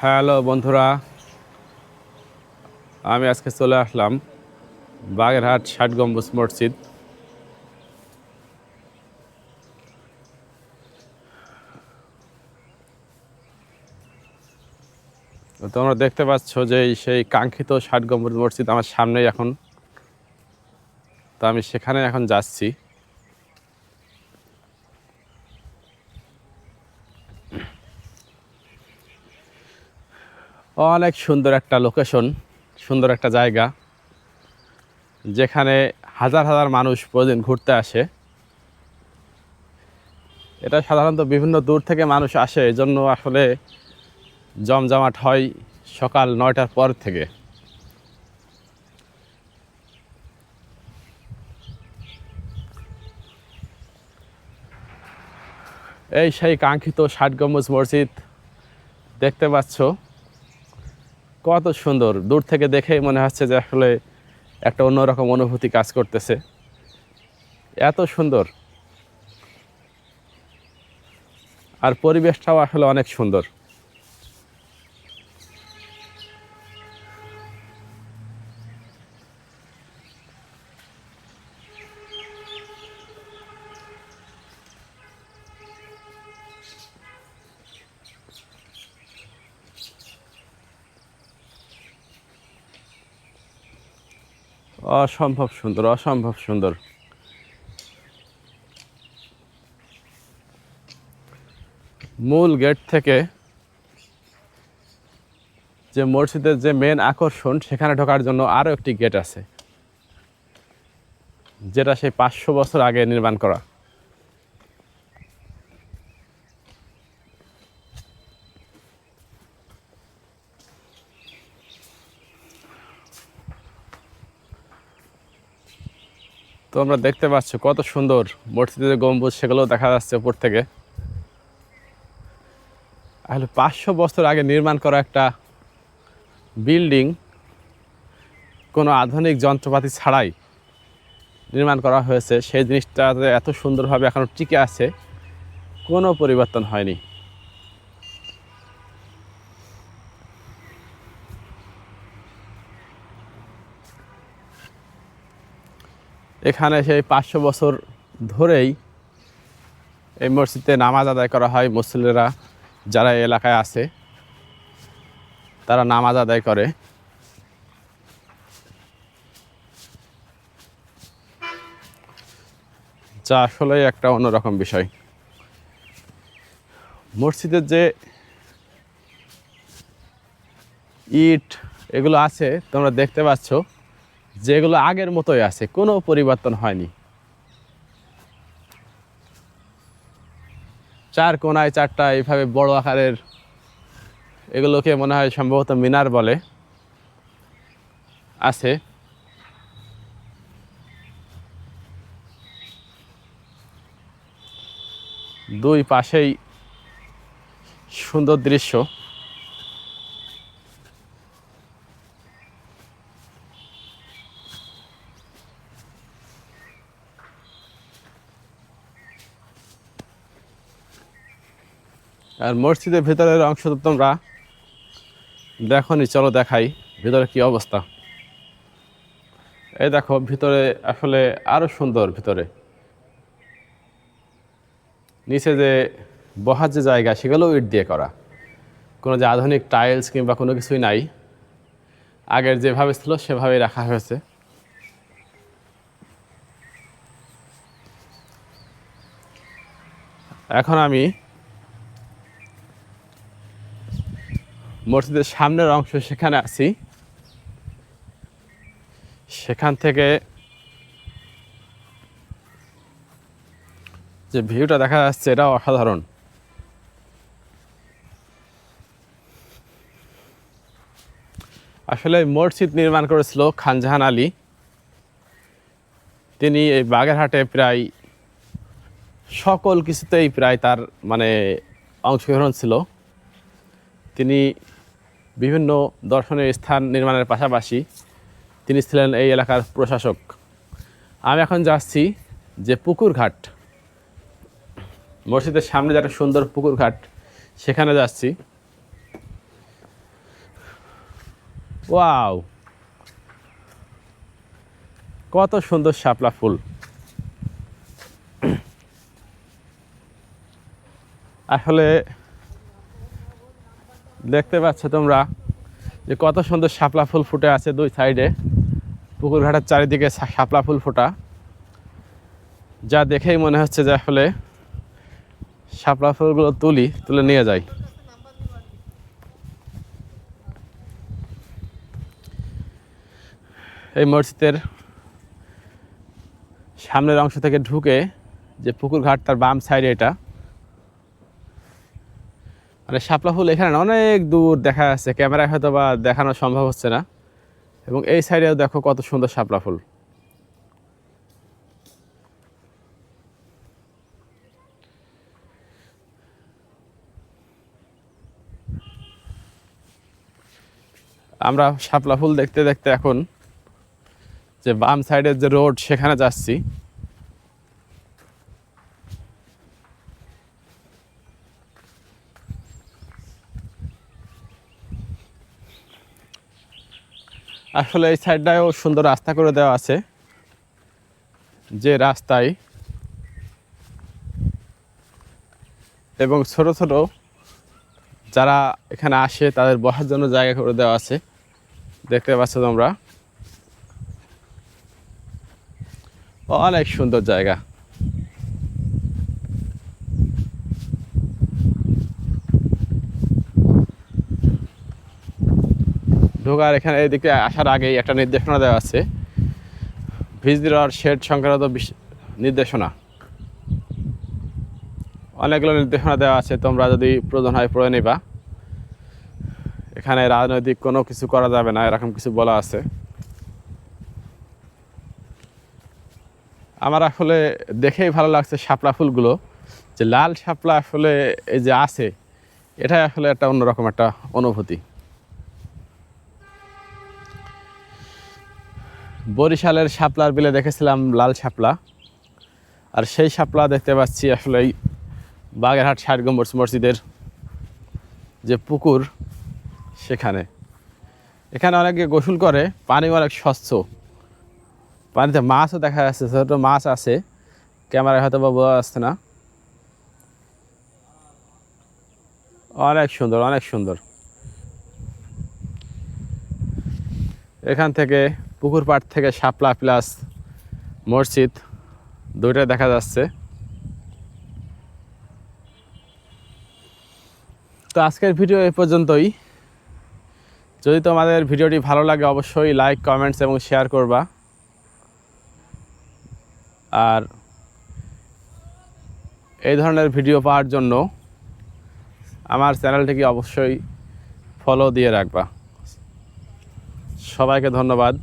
Hello বন্ধুরা, আমি আজকে চলে আসলাম বাগেরহাট ষাট গম্বুজ মসজিদ। তোমরা দেখতে পাচ্ছ যে সেই কাঙ্ক্ষিত ষাট গম্বুজ মসজিদ আমার সামনেই এখন। তো আমি সেখানে এখন যাচ্ছি। অনেক সুন্দর একটা লোকেশন সুন্দর একটা জায়গা, যেখানে হাজার হাজার মানুষ প্রতিদিন ঘুরতে আসে। এটা সাধারণত বিভিন্ন দূর থেকে মানুষ আসে এই জন্য আসলে জমজমাট হয় সকাল নয়টার পর থেকে। এই সেই কাঙ্ক্ষিত ষাট গম্বুজ মসজিদ দেখতে পাচ্ছ। কত সুন্দর। দূর থেকে দেখে মনে হচ্ছে যে আসলে একটা অন্যরকম অনুভূতি কাজ করতেছে। এত সুন্দর। আর পরিবেশটাও আসলে অনেক সুন্দর। অসম্ভব সুন্দর অসম্ভব সুন্দর। মূল গেট থেকে যে মসজিদের যে মেন আকর্ষণ, সেখানে ঢোকার জন্য আরও একটি গেট আছে, যেটা সেই পাঁচশো বছর আগে নির্মাণ করা। তো আমরা দেখতে পাচ্ছ কত সুন্দর মসজিদের গম্বুজ, সেগুলো দেখা যাচ্ছে উপর থেকে। আসলে পাঁচশো বছর আগে নির্মাণ করা একটা বিল্ডিং, কোনো আধুনিক যন্ত্রপাতি ছাড়াই নির্মাণ করা হয়েছে। সেই জিনিসটাতে এত সুন্দরভাবে এখনও টিকে আছে, কোনো পরিবর্তন হয়নি। এখানে সেই পাঁচশো বছর ধরেই এই মসজিদে নামাজ আদায় করা হয় মুসলিরা যারা এলাকায় আছে, তারা নামাজ আদায় করে। যা আসলেই একটা অন্যরকম বিষয়। মসজিদের যে ইট এগুলো আছে, তোমরা দেখতে পাচ্ছ। যেগুলো আগের মতোই আছে, কোনো পরিবর্তন হয়নি। চার কোনায় চারটা এইভাবে বড় আকারের এগুলোকে মনে হয় সম্ভবত মিনার বলে আছে। দুই পাশেই সুন্দর দৃশ্য। আর মসজিদের ভিতরের অংশ তো তোমরা দেখো নি চলো দেখাই ভিতরে কি অবস্থা। এই দেখো, ভিতরে আসলে আরও সুন্দর ভিতরে। নিচে যে বহার যে জায়গা সেগুলোও ইট দিয়ে করা। কোনো যে আধুনিক টাইলস কিংবা কোনো কিছুই নাই। আগের যেভাবে ছিল, সেভাবেই রাখা হয়েছে। এখন আমি মসজিদের সামনের অংশ সেখানে আছি। সেখান থেকে যে ভিউটা দেখা যাচ্ছে এটা অসাধারণ। আসলে মসজিদ নির্মাণ করেছিল খানজাহান আলী। তিনি এই বাগেরহাটে প্রায় সকল কিছুতেই প্রায় তার মানে অংশগ্রহণ ছিল। তিনি বিভিন্ন দর্শনীয় স্থান নির্মাণের পাশাপাশি তিনি ছিলেন এই এলাকার প্রশাসক। আমি এখন যাচ্ছি যে পুকুর ঘাট। মসজিদের সামনে যে একটা সুন্দর পুকুর ঘাট, সেখানে যাচ্ছি। ওয়াও! কত সুন্দর শাপলা ফুল। আসলে দেখতে পাচ্ছ তোমরা যে কত সুন্দর শাপলা ফুল ফুটে আছে দুই সাইডে। পুকুর ঘাটের চারিদিকে শাপলা ফুল ফোটা। যা দেখেই মনে হচ্ছে যে আসলে শাপলা ফুলগুলো তুলি, তুলে নিয়ে যাই। এই মসজিদের সামনের অংশ থেকে ঢুকে যে পুকুর ঘাট তার বাম সাইডে এটা। মানে শাপলা ফুল এখানে অনেক দূর দেখা যাচ্ছে। ক্যামেরায় হয়তো বা দেখানো সম্ভব হচ্ছে না। এবং এই সাইডেও দেখো কত সুন্দর শাপলা ফুল। আমরা শাপলা ফুল দেখতে দেখতে এখন যে বাম সাইডের যে রোড, সেখানে যাচ্ছি। আসলে এই সাইডটাও সুন্দর রাস্তা করে দেওয়া আছে। যে রাস্তায় এবং ছোট ছোট যারা এখানে আসে, তাদের বসার জন্য জায়গা করে দেওয়া আছে। দেখতে পাচ্ছ তোমরা? অনেক সুন্দর জায়গা। ঢোকার এখানে এদিকে আসার আগেই একটা নির্দেশনা দেওয়া আছে। ভিজিটর শেড সংক্রান্ত নির্দেশনা। অনেকগুলো নির্দেশনা দেওয়া আছে, তোমরা যদি প্রয়োজন হয় পড়ে নিবা। এখানে রাজনৈতিক কোনো কিছু করা যাবে না, এরকম কিছু বলা আছে। আমার আসলে দেখেই ভালো লাগছে শাপলা ফুলগুলো। যে লাল শাপলা আসলে এই যে আছে, এটাই আসলে একটা অন্যরকম একটা অনুভূতি। বরিশালের শাপলার বিলে দেখেছিলাম লাল শাপলা। আর সেই শাপলা দেখতে পাচ্ছি আসলে এই বাগেরহাট ষাট গম্বর মসজিদের যে পুকুর সেখানে। এখানে অনেকে গোসল করে পানি অনেক স্বচ্ছ। পানিতে মাছও দেখা যাচ্ছে, ছোট মাছ আছে। ক্যামেরায় হয়তো বা বোঝা যাচ্ছে না। অনেক সুন্দর অনেক সুন্দর। এখান থেকে পুকুর পাড় থেকে শাপলা প্লাস মসজিদ দুইটাই দেখা যাচ্ছে। তো আজকের ভিডিও এ পর্যন্তই। যদি তোমাদের ভিডিওটি ভালো লাগে অবশ্যই লাইক কমেন্টস এবং শেয়ার করবা। আর এই ধরনের ভিডিও পাওয়ার জন্য আমার চ্যানেলটিকে অবশ্যই ফলো দিয়ে রাখবা। সবাইকে ধন্যবাদ।